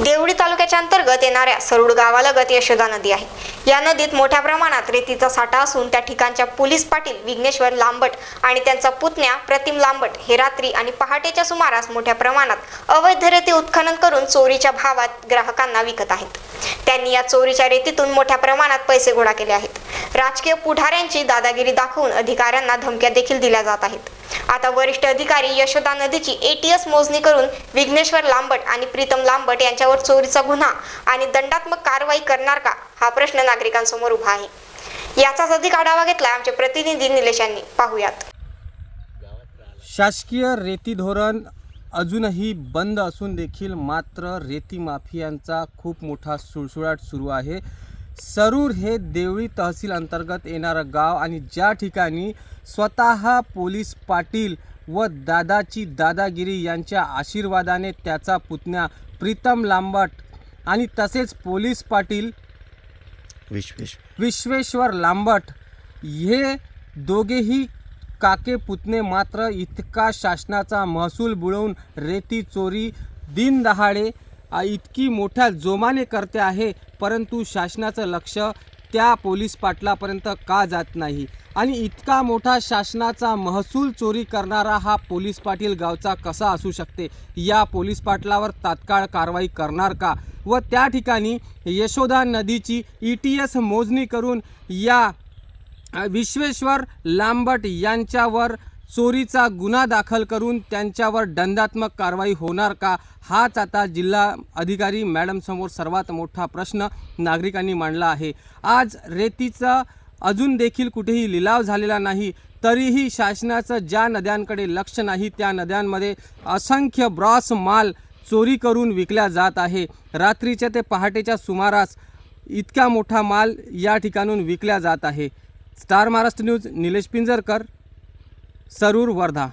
देवळी तालुक्याच्या अंतर्गत येणाऱ्या सरुड गावालगत यशोदा नदी आहे. या नदीत मोठ्या प्रमाणात रेतीचा साठा असून त्या ठिकाणच्या पोलीस पाटील विघ्नेश्वर लांबट आणि त्यांचा पुतण्या प्रतिम लांबट हे रात्री आणि पहाटेच्या सुमारास मोठ्या प्रमाणात अवैध रेती उत्खनन करून चोरीच्या भावात ग्राहकांना विकत आहेत. त्यांनी या चोरीच्या रेतीतून मोठ्या प्रमाणात पैसे गोळा केले आहेत. राजकीय पुढाऱ्यांची दादागिरी दाखवून अधिकाऱ्यांना धमक्या देखील दिल्या जात आहेत. आता वरिष्ठ अधिकारी यशोदा नदीची एटीएस मोजणी करून विघ्नेश्वर लांबट आणि प्रीतम लांबट यांच्यावर चोरीचा गुन्हा आणि दंडात्मक कारवाई करणार का हा प्रश्न नागरिकांसमोर उभा आहे. याचाच अधिक आढावा घेतला आमचे प्रतिनिधी निलेश यांनी. पाहूयात. शासकीय रेती धोरण अजूनही बंद असून देखील मात्र रेती माफियांचा खूप मोठा सुळसुळाट सुरू आहे. सरूर हे देवळी तहसील अंतर्गत येणारं गाव आणि ज्या ठिकाणी स्वतः पोलीस पाटील व दादाची दादागिरी यांच्या आशीर्वादाने त्याचा पुतण्या प्रीतम लांबट आणि तसेच पोलीस पाटील विश्वेश विश्वेश्वर लांबट हे दोघेही काके पुतणे मात्र इतका शासनाचा महसूल बुडवून रेती चोरी दिनदहाडे इतकी मोठ्या जोमाने करते आहे परंतु शासनाचं लक्ष त्या पोलीस पाटलापर्यंत का जात नाही? आणि इतका मोठा शासनाचा महसूल चोरी करणारा हा पोलीस पाटील गावचा कसा असू शकते? या पोलीस पाटलावर तात्काळ कारवाई करणार का? व त्या ठिकाणी यशोदा नदीची ई टी एस मोजणी करून या विश्वेश्वर लांबट यांच्यावर चोरीचा गुन्हा दाखल करून त्यांच्यावर दंडात्मक कारवाई होणार का? हाच आता जिल्हा अधिकारी मॅडमसमोर सर्वात मोठा प्रश्न नागरिकांनी मांडला आहे. आज रेतीचा अजून देखील कुठेही लिलाव झालेला नाही तरीही शासनाचं ज्या नद्यांकडे लक्ष नाही त्या नद्यांमध्ये असंख्य ब्रॉस माल चोरी करून विकल्या जात आहे. रात्रीच्या ते पहाटेच्या सुमारास इतका मोठा माल या ठिकाणून विकल्या जात आहे. Star Maharashtra news Nilesh Pinjarkar Sarur Wardha.